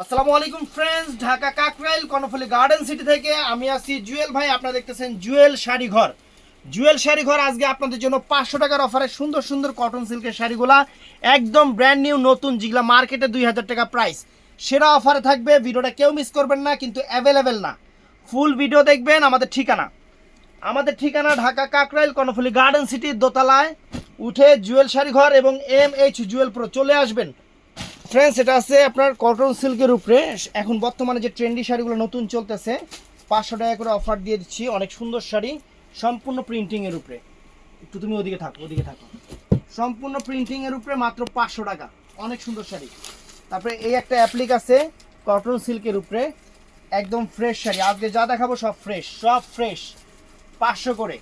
আসসালামু আলাইকুম friends Dhaka Kakrail, Karnaphuli garden city থেকে আমি আছি জুয়েল ভাই, আপনারা দেখতেছেন জুয়েল শাড়ি ঘর জুয়েল শাড়ি ঘর আজকে আপনাদের জন্য পাঁচশো টাকার অফারে সুন্দর সুন্দর কটন সিল্কের শাড়িগুলা, একদম ব্র্যান্ড নিউ নতুন, যেগুলা মার্কেটে দুই হাজার টাকা প্রাইস সেরা অফারে থাকবে, ভিডিওটা কেউ মিস করবেন না, কিন্তু অ্যাভেলেবেল না। ফুল ভিডিও দেখবেন আমাদের ঠিকানা। আমাদের ঠিকানা ঢাকা কাকরাইল, কর্ণফুলি গার্ডেন সিটির দোতলায়। উঠে জুয়েল শাড়ি ঘর এবং এম এইচ জুয়েল প্রো চলে আসবেন। ফ্রেন্ডস এটা আছে আপনার কটন সিল্কের উপরে। এখন বর্তমানে যে ট্রেন্ডি শাড়িগুলো নতুন চলতেছে, পাঁচশো টাকা করে অফার দিয়ে দিচ্ছি। অনেক সুন্দর শাড়ি, সম্পূর্ণ প্রিন্টিংয়ের উপরে। একটু তুমি ওদিকে থাকো ওদিকে থাকো। সম্পূর্ণ প্রিন্টিংয়ের উপরে মাত্র পাঁচশো টাকা। অনেক সুন্দর শাড়ি। তারপরে এই একটা অ্যাপ্লিক আছে কটন সিল্কের উপরে। একদম ফ্রেশ শাড়ি। আজকে যা দেখাবো সব ফ্রেশ সব ফ্রেশ পাঁচশো করে।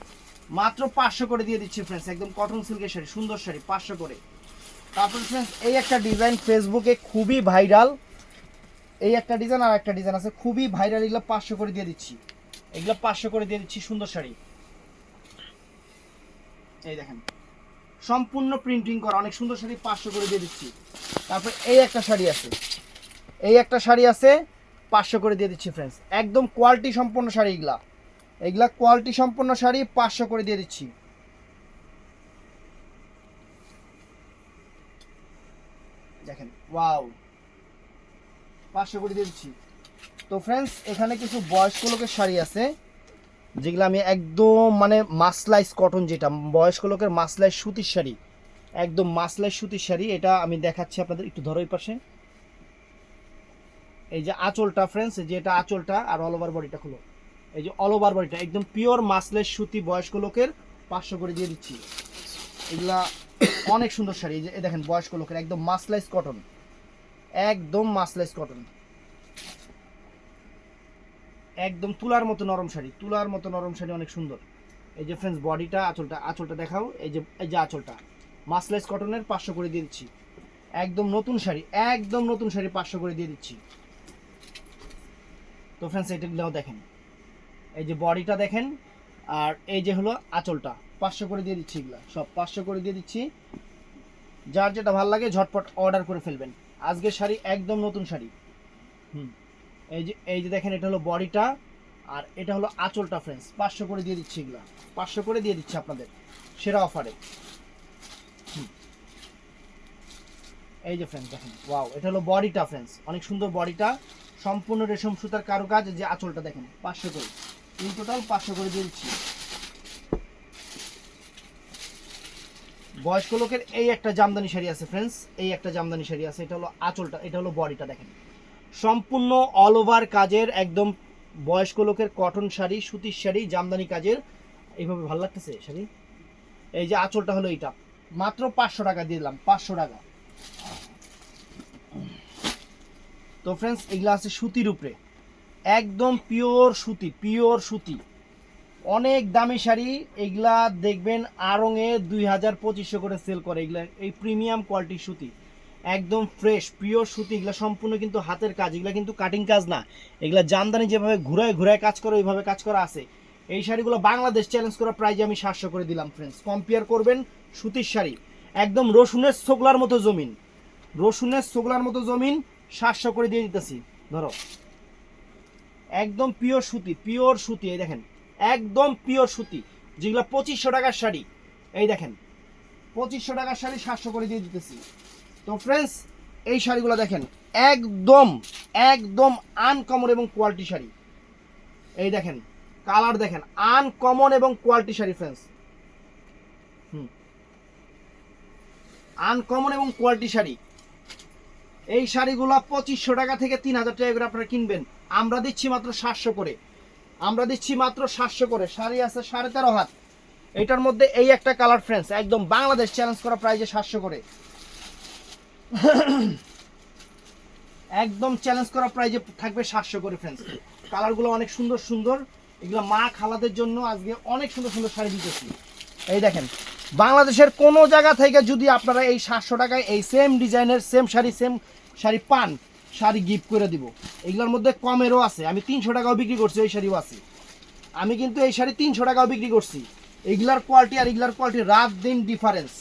মাত্র পাঁচশো করে দিয়ে দিচ্ছি ফ্রেন্ডস একদম কটন সিল্কের শাড়ি, সুন্দর শাড়ি, পাঁচশো করে। তারপর ফ্রেন্ডস এই একটা ডিজাইন ফেসবুকে খুবই ভাইরাল এই একটা ডিজাইন আর একটা ডিজাইন আছে, খুবই ভাইরাল এগুলো পাঁচশো করে দিয়ে দিচ্ছি। এগুলো পাঁচশো করে দিয়ে দিচ্ছি সুন্দর শাড়ি। এই দেখেন, সম্পূর্ণ প্রিন্টিং করা, অনেক সুন্দর শাড়ি পাঁচশো করে দিয়ে দিচ্ছি। তারপর এই একটা শাড়ি আছে। এই একটা শাড়ি আছে, পাঁচশো করে দিয়ে দিচ্ছি ফ্রেন্ডস একদম কোয়ালিটি সম্পন্ন শাড়ি এগুলা। এগুলা কোয়ালিটি সম্পন্ন শাড়ি পাঁচশো করে দিয়ে দিচ্ছি দেখেন ওয়াও পাঁচশো দিয়ে দিচ্ছি। তো ফ্রেন্ডস এখানে কিছু বয়স্ক লোকের শাড়ি আছে, যেগুলো আমি একদম মানে মাসলাইস কটন যেটা, বয়স্ক লোকের মাসলাইস সুতির শাড়ি। একদম মাসলাইস সুতির শাড়ি, এটা আমি দেখাচ্ছি আপনাদের, একটু ধরো পাশে। এই যে আঁচলটা ফ্রেন্ডস যে এটা আঁচলটা, আর অল ওভার বডিটা খুলো। এই যে অল ওভার বডিটা একদম পিওর মাসলেস সুতি বয়স্ক লোকের পাঁচশো করে দিয়ে দিচ্ছি। এগুলা অনেক সুন্দর শাড়ি, এই যে দেখেন বয়স্ক লোকের, একদম মাসলাইস কটন একদম মাসলাইস কটন। একদম তুলার মতো নরম শাড়ি। তুলার মতো নরম শাড়ি অনেক সুন্দর। এই যে ফ্রেন্ডস বডিটা, আঁচলটা আঁচলটা দেখাও। এই যে এই যে আঁচলটা। মাসলাইস কটনের পাঁচশো করে দিয়ে দিচ্ছি। একদম নতুন শাড়ি, একদম নতুন শাড়ি পাঁচশো করে দিয়ে দিচ্ছি। তো ফ্রেন্ডস এটাগুলোও দেখেন। এই যে বডিটা দেখেন, আর এই যে হলো আঁচলটা। পাঁচশো করে দিয়ে দিচ্ছি এগুলো। সব পাঁচশো করে দিয়ে দিচ্ছি। যার যেটা ভালো লাগে, ঝটপট অর্ডার করে ফেলবেন। আজকের শাড়ি একদম নতুন শাড়ি। হুম। এই যে এই যে দেখেন, এটা হলো বডিটা আর এটা হলো আঁচলটা ফ্রেন্ডস পাঁচশো করে দিয়ে দিচ্ছি এগুলা। পাঁচশো করে দিয়ে দিচ্ছি আপনাদের সেরা অফারে। এই যে ফ্রেন্ডস দেখেন। ওয়াও এটা হলো বডিটা ফ্রেন্ডস অনেক সুন্দর বডিটা। সম্পূর্ণ রেশম সুতার কারুকাজ যে আঁচলটা দেখেন, পাঁচশো করে। ইন টোটাল পাঁচশো করে দিয়ে দিচ্ছি। বয়স্ক লোকের এই একটা জামদানি শাড়ি আছে ফ্রেন্ডস এই একটা জামদানি শাড়ি আছে, এটা হলো আঁচলটা, এটা হলো বডিটা দেখেন। সম্পূর্ণ অল ওভার কাজের, একদম বয়স্ক লোকের কটন শাড়ি, সুতির শাড়ি, জামদানি কাজের, এইভাবে ভালো লাগতেছে শাড়ি? এই যে আঁচলটা হলো এইটা, মাত্র পাঁচশো টাকা দিলাম, পাঁচশো টাকা। তো ফ্রেন্ডস এগুলো আছে সুতির উপরে, একদম পিওর সুতি পিওর সুতি। অনেক দামি শাড়ি, এগুলা দেখবেন আড়ঙে দুই হাজার পঁচিশশো করে সেল করে। এগুলা, এই প্রিমিয়াম কোয়ালিটির সুতি। একদম ফ্রেশ পিওর সুতি, এগুলা সম্পূর্ণ কিন্তু হাতের কাজ, এগুলা কিন্তু কাটিং কাজ না। এগুলা জামদানি যেভাবে ঘুরায় ঘুরায় কাজ করে, ওইভাবে কাজ করা আছে। এই শাড়িগুলো বাংলাদেশ চ্যালেঞ্জ করা প্রাইজে আমি সাতশো করে দিলাম ফ্রেন্ডস কম্পেয়ার করবেন সুতির শাড়ি। একদম রসুনের সোগলার মতো জমিন। রসুনের সোগলার মতো জমিন, সাতশো করে দিয়ে দিতেছি। ধরো। একদম পিওর সুতি পিওর সুতি, এই দেখেন। একদম পিওর সুতি, যেগুলো পঁচিশশো টাকার শাড়ি। এই দেখেন, পঁচিশশো টাকার শাড়ি সাতশো করে দিয়ে দিতেছি। তো ফ্রেন্ডস এই শাড়িগুলো দেখেন, একদম একদম আনকমন এবং কোয়ালিটি শাড়ি। এই দেখেন কালার দেখেন আনকমন এবং quality sari friends hmm. Uncommon এবং কোয়ালিটি শাড়ি। এই শাড়িগুলো পঁচিশশো টাকা থেকে তিন হাজার টাকা করে আপনারা কিনবেন। আমরা দিচ্ছি মাত্র সাতশো করে। আমরা দিচ্ছি মাত্র সাতশো করে। শাড়ি আছে সাড়ে তেরো হাত। এটার মধ্যে এই একটা কালার ফ্রেন্ডস একদম বাংলাদেশ চ্যালেঞ্জ করা প্রাইজে সাতশো করে। একদম চ্যালেঞ্জ করা প্রাইজে থাকবে সাতশো করে ফ্রেন্ডস কালারগুলো অনেক সুন্দর সুন্দর। এগুলো মা খালাদের জন্য আজকে অনেক সুন্দর সুন্দর শাড়ি দিতেছি। এই দেখেন, বাংলাদেশের কোনো জায়গা থেকে যদি আপনারা এই সাতশো টাকায় এই সেম ডিজাইনের সেম শাড়ি সেম শাড়ি পান শাড়ি গিফট করে দিব। এগুলোর মধ্যে কমেরও আছে। আমি তিনশো টাকাও বিক্রি করছি এই শাড়িও আছে। আমি কিন্তু এই শাড়ি তিনশো টাকাও বিক্রি করছি। এগুলার কোয়ালিটি আর এগুলার কোয়ালিটি রাত দিন ডিফারেন্স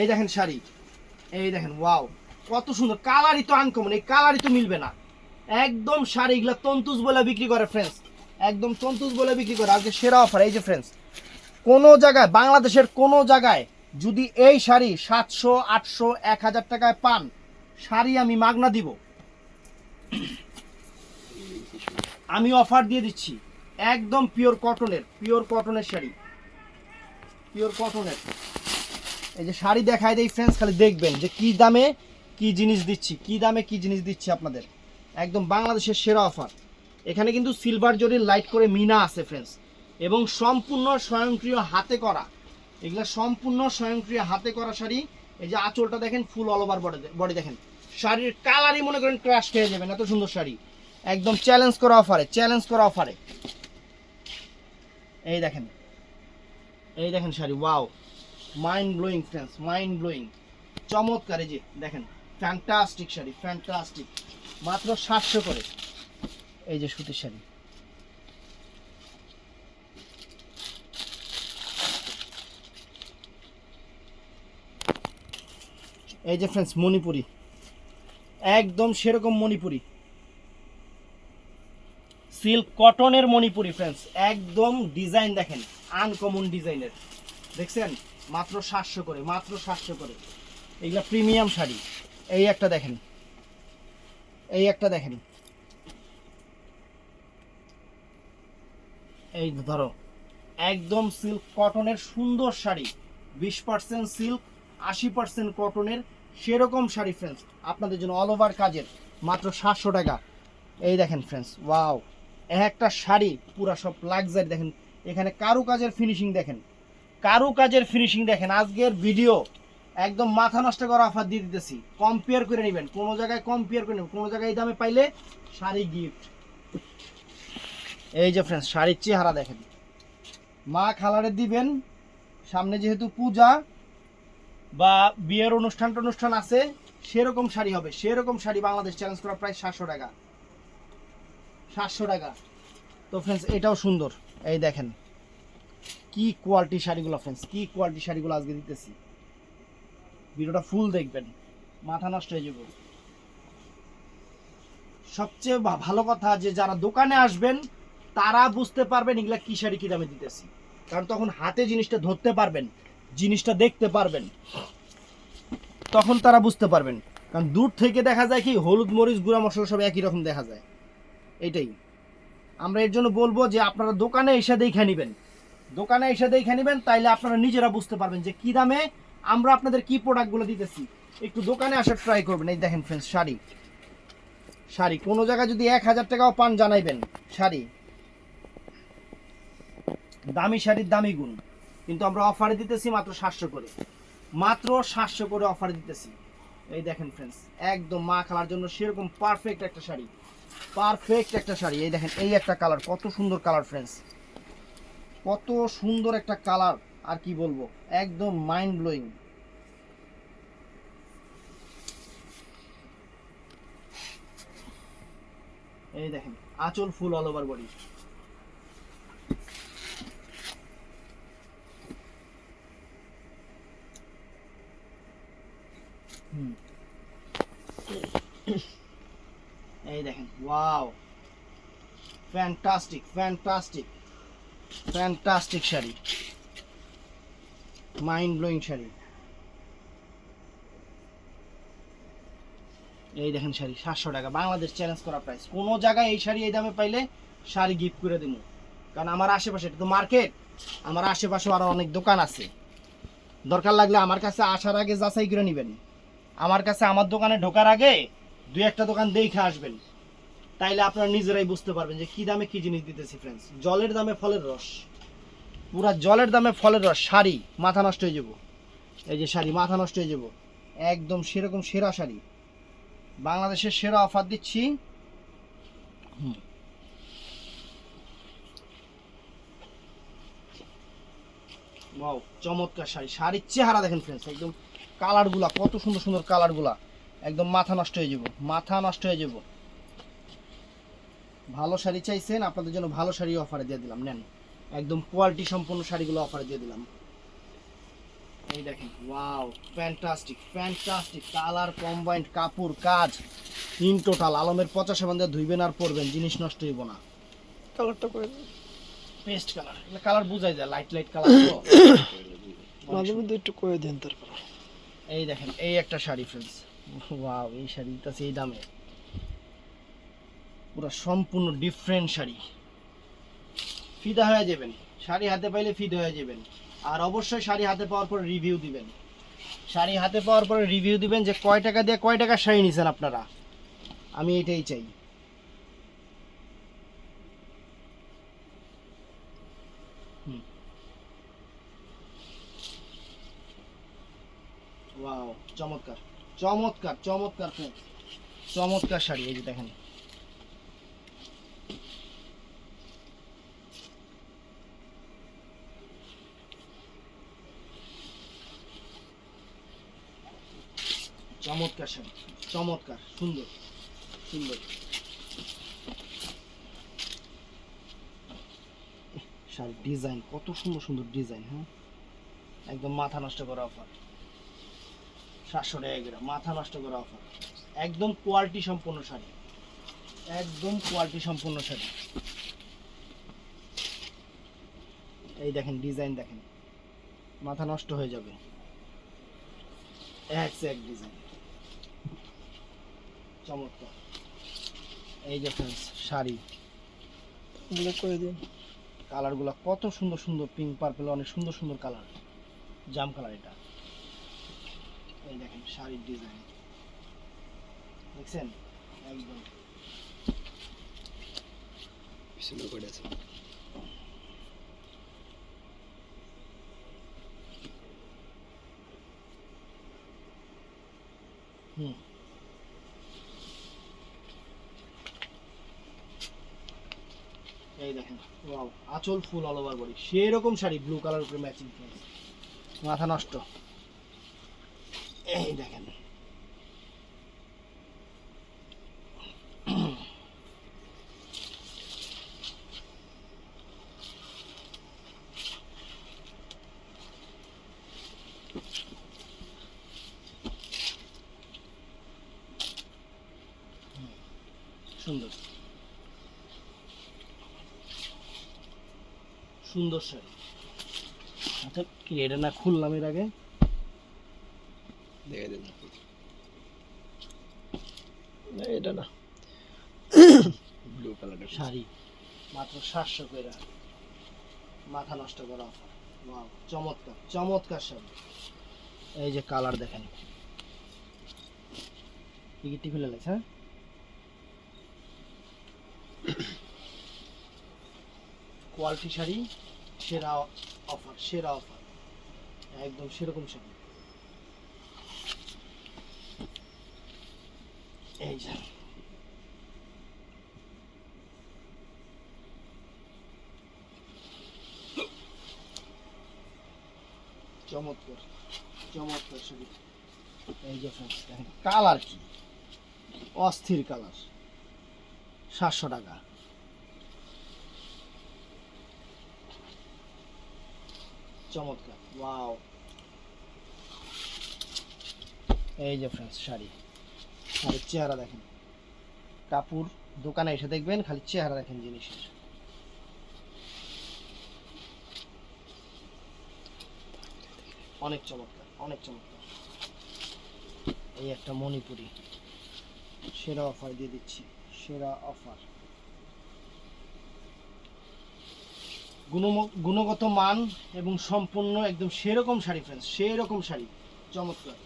এই দেখেন শাড়ি। এই দেখেন ওয়াও কত সুন্দর। কালারই তো আনকমন এই কালারই তো মিলবে না। একদম শাড়ি এগুলা তন্তুজ বলে বিক্রি করে ফ্রেন্ডস একদম তন্তুজ বলে বিক্রি করে। আজকে সেরা অফার এই যে ফ্রেন্ডস কোনো জায়গায়, বাংলাদেশের কোনো জায়গায় যদি এই শাড়ি সাতশো, আটশো, এক হাজার টাকায় পান শাড়ি আমি মাগনা দিব। আমি অফার দিয়ে দিচ্ছি। একদম পিওর কটনের পিওর কটনের শাড়ি। পিওর কটনের এই যে শাড়ি দেখায় দেই ফ্রেন্ডস খালি দেখবেন যে কি দামে কি জিনিস দিচ্ছি, কি দামে কি জিনিস দিচ্ছি আপনাদের। একদম বাংলাদেশের সেরা অফার। এখানে কিন্তু সিলভার জরির লাইট করে মিনা আছে ফ্রেন্ডস এবং সম্পূর্ণ স্বয়ংক্রিয় হাতে করা। এগুলা সম্পূর্ণ স্বয়ংক্রিয় হাতে করা শাড়ি এই যে আঁচলটা দেখেন full all over body body দেখেন। শাড়ির কালারই মনে করেন ক্রাশ খেয়ে যাবেন, এত সুন্দর শাড়ি। একদম চ্যালেঞ্জ করা অফারে চ্যালেঞ্জ করা অফারে এই দেখেন এই দেখেন sari wow mind blowing friends mind blowing চমৎকার, এই যে দেখেন ফ্যান্টাস্টিক শাড়ি ফ্যান্টাস্টিক মাত্র সাতশো করে। এই যে সুতির শাড়ি। এই যে ফ্রেন্ডস মণিপুরি। একদম সেরকম মণিপুরি। সিল্ক কটনের মণিপুরি ফ্রেন্ডস একদম ডিজাইন দেখেন আনকমন ডিজাইনের দেখছেন? মাত্র সাতশো করে, মাত্র সাতশো করে। এগুলো প্রিমিয়াম শাড়ি। এই একটা দেখেন। এই একটা দেখেন। এই ধরো, একদম সিল্ক কটনের সুন্দর শাড়ি। বিশ পার্সেন্ট সিল্ক আশি পার্সেন্ট কটনের সেরকম শাড়ি ফ্রেন্ডস আপনাদের জন্য অল ওভার কাজের, মাত্র সাতশো টাকা। এই দেখেন ফ্রেন্ডস ওয়াও একটা শাড়ি, পুরা সব লাক্সারি দেখেন, এখানে কারু কাজের ফিনিশিং দেখেন। কারু কাজের ফিনিশিং দেখেন, আজকের ভিডিও একদম মাথা নষ্ট করা অফার দিয়ে দিতেছি। কম্পেয়ার করে নেবেন, কোনো জায়গায় কম্পেয়ার করে নেবেন, কোনো জায়গায় এই দামে পাইলে শাড়ি গিফট এই যে ফ্রেন্ডস শাড়ির চেহারা দেখেন। মা খালারে দিবেন, সামনে যেহেতু পূজা বা বিয়ের অনুষ্ঠান টনুষ্ঠান আছে, সেরকম শাড়ি হবে। সেরকম শাড়ি বাংলাদেশ চ্যালেঞ্জ করা প্রায় সাতশো টাকা। সাতশো টাকা। তো ফ্রেন্ডস এটাও সুন্দর। এই দেখেন, কি কোয়ালিটি শাড়িগুলো ফ্রেন্ডস কি কোয়ালিটি শাড়িগুলো আজকে দিতেছি। ভিডিওটা ফুল দেখবেন, মাথা নষ্ট হয়ে যাবে। সবচেয়ে ভালো কথা যে যারা দোকানে আসবেন, তারা বুঝতে পারবেন এগুলা কি শাড়ি কি দামে দিতেছি। কারণ তখন হাতে জিনিসটা ধরতে পারবেন। জিনিসটা দেখতে পারবেন। তখন তারা বুঝতে পারবেন। কারণ দূর থেকে দেখা যায় কি, হলুদ, মরিচ, গুঁড়া মশলা সব একই রকম দেখা যায়। এটাই। আমরা এর জন্য বলব যে আপনারা দোকানে এসে দেখে নেবেন। দোকানে এসে দেখে নেবেন, তাইলে আপনারা নিজেরা বুঝতে পারবেন যে কি দামে আমরা আপনাদের কি প্রোডাক্টগুলো দিতেছি। একটু দোকানে আসার ট্রাই করবেন। এই দেখেন ফ্রেন্ডস শাড়ি। শাড়ি, কোনো জায়গায় যদি এক হাজার টাকাও পান, জানাইবেন। শাড়ি। দামি শাড়ির দামি গুণ। কিন্তু আমরা অফারে দিতেছি মাত্র সাতশো করে। মাত্র সাতশো করে অফারে দিতেছি। এই দেখেন ফ্রেন্ডস একদম মা খালার জন্য সেরকম পারফেক্ট একটা শাড়ি। পারফেক্ট একটা শাড়ি। এই দেখেন, এই একটা কালার কত সুন্দর কালার ফ্রেন্ডস কত সুন্দর একটা কালার আর কি বলব, একদম মাইন্ড ব্লোয়িং এই দেখেন, আঁচল ফুল অল ওভার বডি এই দেখেন wow fantastic fantastic fantastic sari. Mind blowing sari. এই দেখেন শাড়ি, সাতশো টাকা। বাংলাদেশ চ্যালেঞ্জ করা প্রাইস কোনো জায়গায় এই শাড়ি এই দামে পাইলে শাড়ি গিফট করে দেবো কারণ আমার আশেপাশে, এটা তো মার্কেট আমার আশেপাশে আরও অনেক দোকান আছে। দরকার লাগলে আমার কাছে আসার আগে যাচাই করে নেবেন। আমার কাছে আমার দোকানে ঢোকার আগে দুই একটা দোকান দেখে আসবেন। তাইলে আপনারা নিজেরাই বুঝতে পারবেন যে কি দামে কি জিনিস দিতেছি ফ্রেন্ডস জলের দামে ফলের রস। পুরা জলের দামে ফলের রস, শাড়ি, মাথা নষ্ট হয়ে যাব। এই যে শাড়ি, মাথা নষ্ট হয়ে যাব। একদম সেরকম সেরা শাড়ি। বাংলাদেশের সেরা অফার দিচ্ছি। ওয়াও চমৎকার শাড়ি। শাড়ির চেহারা দেখেন ফ্রেন্ডস একদম কালারগুলা কত সুন্দর সুন্দর কালারগুলা একদম মাথা নষ্ট হয়ে যাব, মাথা নষ্ট হয়ে যাব। ভালো শাড়ি চাইছেন আপনাদের জন্য ভালো শাড়ি অফারে দিয়ে দিলাম নেন। একদম কোয়ালিটি সম্পন্ন শাড়িগুলো অফারে দিয়ে দিলাম। এই দেখেন wow fantastic fantastic colour combined কাপড় কাজ ইন টোটাল আলমের পচা সাবান দিয়ে ধুইবেন আর পরবেন জিনিস নষ্ট হইব না। কালারটা করে পেস্ট কালার এগুলো কালার বোঝাই যায় লাইট লাইট কালার তো। মাঝে মধ্যে একটু করে দিন তারপর। এই দেখেন এই একটা শাড়ি ফ্রেন্ডস ওয়াও এই শাড়িটা সেই দামে। পুরো সম্পূর্ণ ডিফারেন্ট শাড়ি। ফিদা হয়ে যাবেন। শাড়ি হাতে পাইলে ফিদা হয়ে যাবেন। আর অবশ্যই শাড়ি হাতে পাওয়ার পর রিভিউ দিবেন। শাড়ি হাতে পাওয়ার পরে রিভিউ দিবেন যে কয় টাকা দিয়ে কয় টাকা শাড়ি নিছেন আপনারা। আমি এটাই চাই। চমৎকার। চমৎকার চমৎকার। চমৎকার শাড়ি। এই যে দেখেন। চমৎকার শাড়ি চমৎকার, সুন্দর সুন্দর। শাড়ির ডিজাইন, কত সুন্দর সুন্দর ডিজাইন হ্যাঁ? একদম মাথা নষ্ট করা অফার। সাতশো টাকা করে, মাথা নষ্ট করা অফার। একদম কোয়ালিটি সম্পন্ন শাড়ি। একদম কোয়ালিটি সম্পন্ন শাড়ি। এই দেখেন, ডিজাইন দেখেন। মাথা নষ্ট হয়ে যাবে। এক এক ডিজাইন। চমৎকার। এই যে ফ্রেন্ডস শাড়ি। এগুলো করে দিন। কালারগুলো কত সুন্দর সুন্দর পিঙ্ক পার্পল অনেক সুন্দর সুন্দর কালার জাম কালার এটা। এই দেখেন শাড়ির ডিজাইন দেখছেন? একদম। করে আছে? হুম। এই দেখেন ওয়াও আঁচল ফুল অল ওভার বডি সেরকম শাড়ি ব্লু কালার উপরে ম্যাচিং মাথা নষ্ট। এই দেখেন। সুন্দর। সুন্দর শাড়ি। আচ্ছা কি এটা না খুললাম এর আগে? দেখে দিন। এটা না। ব্লু কালারটা শাড়ি। মাত্র সাতশো করে। মাথা নষ্ট করা অফার চমৎকার চমৎকার শাড়ি। এই যে কালার দেখেন। টিকিটটি খুলে লাগছে হ্যাঁ? কোয়ালিটি শাড়ি, সেরা অফার সেরা অফার একদম সেরকম শাড়ি। এই যে। চমৎকার চমৎকার শাড়ি। এই যে দেখেন কালার কি? অস্থির কালার সাতশো টাকা। চমৎকার। ওয়াও। এই যে ফ্রেন্ডস শাড়ি। শাড়ির চেহারা দেখেন। কাপড় দোকানে এসে দেখবেন খালি চেহারা দেখেন জিনিসের। অনেক চমৎকার অনেক চমৎকার। এই একটা মণিপুরি। সেরা অফার দিয়ে দিচ্ছি, সেরা অফার গুণগত মান এবং সম্পূর্ণ একদম সেরকম শাড়ি ফ্রেন্ডস সেরকম শাড়ি। চমৎকার।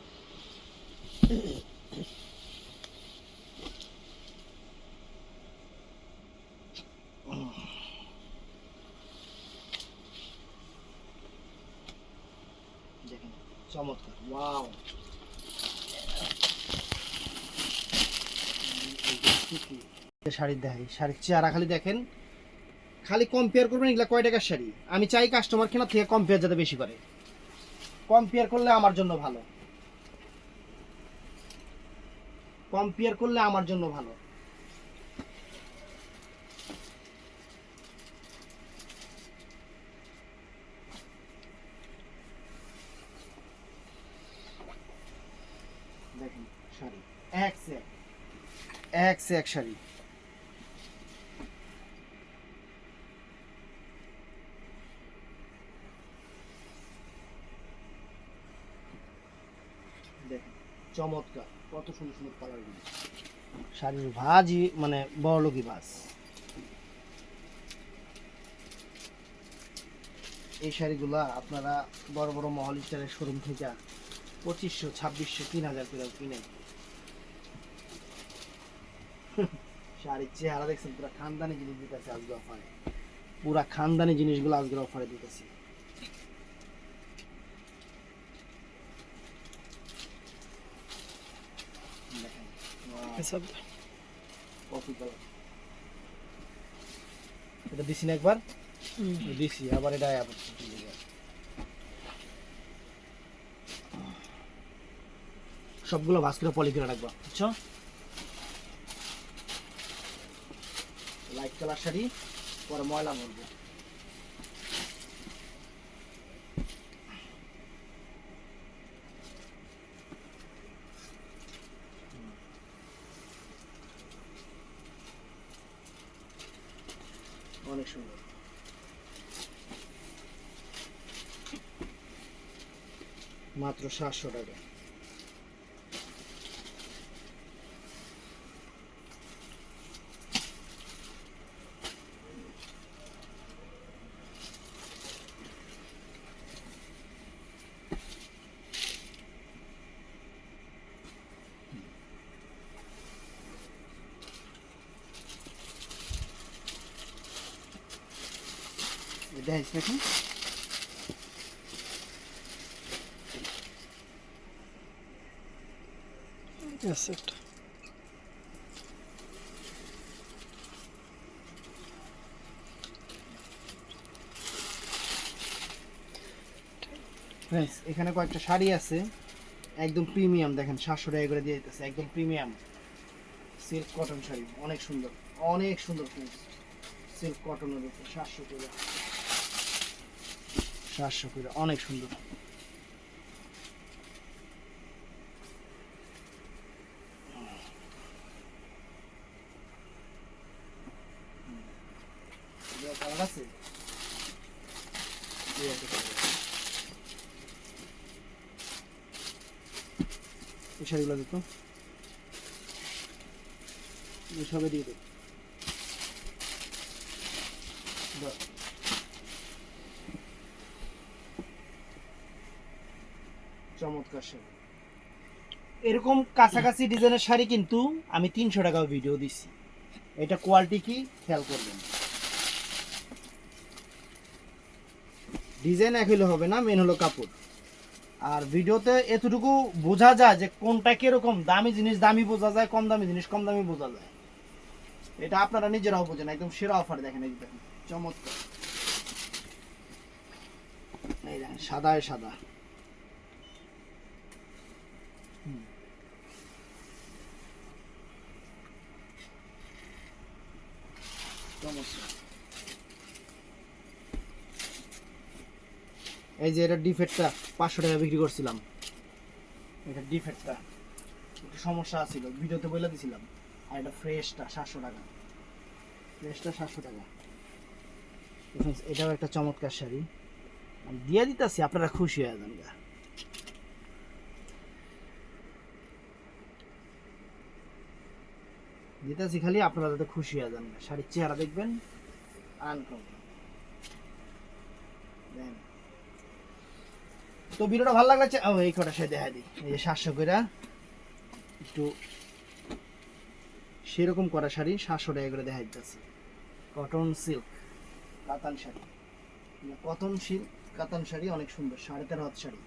দেখেন, চমৎকার ওয়াও শাড়ির দেখাই, শাড়ির চেহারা খালি দেখেন। খালি কম্পেয়ার করবেন, এগুলো কয় টাকার শাড়ি? আমি চাই কাস্টমার কেনার থেকে কম্পেয়ার যাতে বেশি করে। কম্পেয়ার করলে আমার জন্য ভালো। কম্পেয়ার করলে আমার জন্য ভালো। দেখেন শাড়ি। এক এক এক শাড়ি। চমৎকার। কত সুন্দর সুন্দর শাড়ির ভাজই মানে বড় লোকই ভাজ এই শাড়িগুলা আপনারা বড় বড় মহল শোরুম থেকে পঁচিশশো, ছাব্বিশশো, তিন হাজার করে কিনেন। শাড়ির চেহারা দেখছেন, পুরা খানদানি জিনিস দিতেছে আজকে অফারে পুরা খানদানি জিনিসগুলো আজকের অফারে দিতেছি। এটা দিছি না একবার? দিছি আবার এটা আবার সবগুলো ভাস করে পলি করে রাখবা। বুঝছ লাইট কালার শাড়ি পরে ময়লা মরবে অনেক মাত্র সাতশো টাকা। দেখাইছি নাকি একটা Friends, এখানে কয়েকটা শাড়ি আছে। একদম প্রিমিয়াম দেখেন সাতশো টাকা করে দিয়ে দিতেছে একদম প্রিমিয়াম। সিল্ক কটন শাড়ি অনেক সুন্দর অনেক সুন্দর সিল্ক কটনের উপর সাতশো করে সাতশো করে অনেক সুন্দর। শাড়িগুলো দিত সবে দিয়ে দেব। চমৎকার শাড়ি এরকম কাছাকাছি ডিজাইনের শাড়ি কিন্তু আমি তিনশো টাকা ভিডিও দিছি। এটা কোয়ালিটি কি? খেয়াল করবেন। ডিজাইন এক হলে হবে না মেন হলো কাপড়। আর ভিডিওতে এতটুকু বোঝা যায় যে কোনটা কীরকম, দামি জিনিস দামি বোঝা যায়, কম দামি জিনিস কম দামি বোঝা যায়। এটা আপনারা নিজেরাও বোঝেন, একদম সেরা অফার দেখেন এই চমৎকার। সাদায় সাদা হুম। চমৎকার এই যে এটা ডিফেক্টটা পাঁচশো টাকা বিক্রি করছিলাম। এটা ডিফেক্টটা একটু সমস্যা ছিল ভিডিওতে বলে দিছিলাম। আর এটা ফ্রেশটা সাতশো টাকা। ফ্রেশটা সাতশো টাকা। এটাও একটা চমৎকার শাড়ি। দিয়ে দিতেছি আপনারা খুশি হয়ে যান দিতেছি খালি আপনারা যাতে খুশি হয়ে যান। শাড়ির চেহারা দেখবেন তো ভিডিওটা ভালো লাগলে ও, এই কটা সে দেখা দিই। এই যে একটু সেরকম করা শাড়ি সাতশো টাকা করে দেখা দিতেছে। কটন সিল্ক কাতান শাড়ি। কটন সিল্ক কাতান শাড়ি অনেক সুন্দর। সাড়ে তেরো হাত শাড়ি।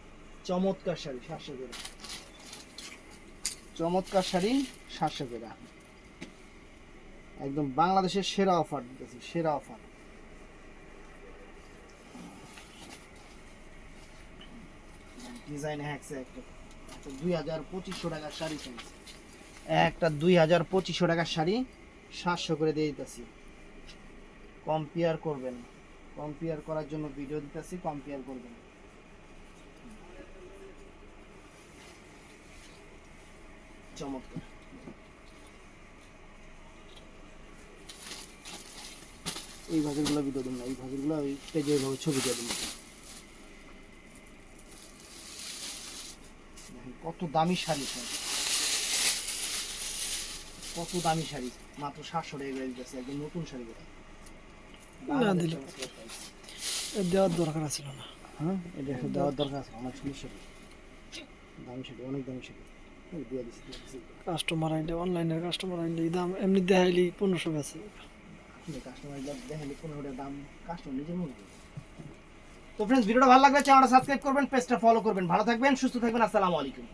চমৎকার শাড়ি সাতশো করে। চমৎকার শাড়ি সাতশো একদম বাংলাদেশের সেরা অফার দিতেছি, সেরা অফার ডিজাইন হ্যাকসে একটা। দুই হাজার পঁচিশশো টাকার শাড়ি কিনছি একটা দুই হাজার পঁচিশশো টাকার শাড়ি সাতশো করে দিয়ে দিতেছি। কম্পেয়ার করবেন। কম্পেয়ার করার জন্য ভিডিও দিতেছি কম্পেয়ার করবেন। চমৎকার। এই ভাজেরগুলো ভিডিও দিন না এই ভাজেরগুলো ওই পেজে এইভাবে ছবি দিয়ে দিন কত দামি শাড়ি কত দামি শাড়ি মাত্র সাতশো টাকা দিতেছে একদম নতুন শাড়ি। এ দেওয়ার দরকার ছিল না। হ্যাঁ এটা দেওয়ার দরকার আছে অনেক সুন্দর শাড়ি। দামি শাড়ি অনেক দামি শাড়ি। কাস্টমার আইলে অনলাইনের কাস্টমার আইলে দাম এমনি দেখাইলি পনেরোশো বেছে কাস্টমার দেখালে কোনো দাম কাস্টমার নিজের মনে। তো ফ্রেন্ডস ভিডিওটা ভালো লাগলে চ্যানেলটা সাবস্ক্রাইব করবেন পেজটা ফলো করবেন ভালো থাকবেন, সুস্থ থাকবেন, আসসালামু আলাইকুম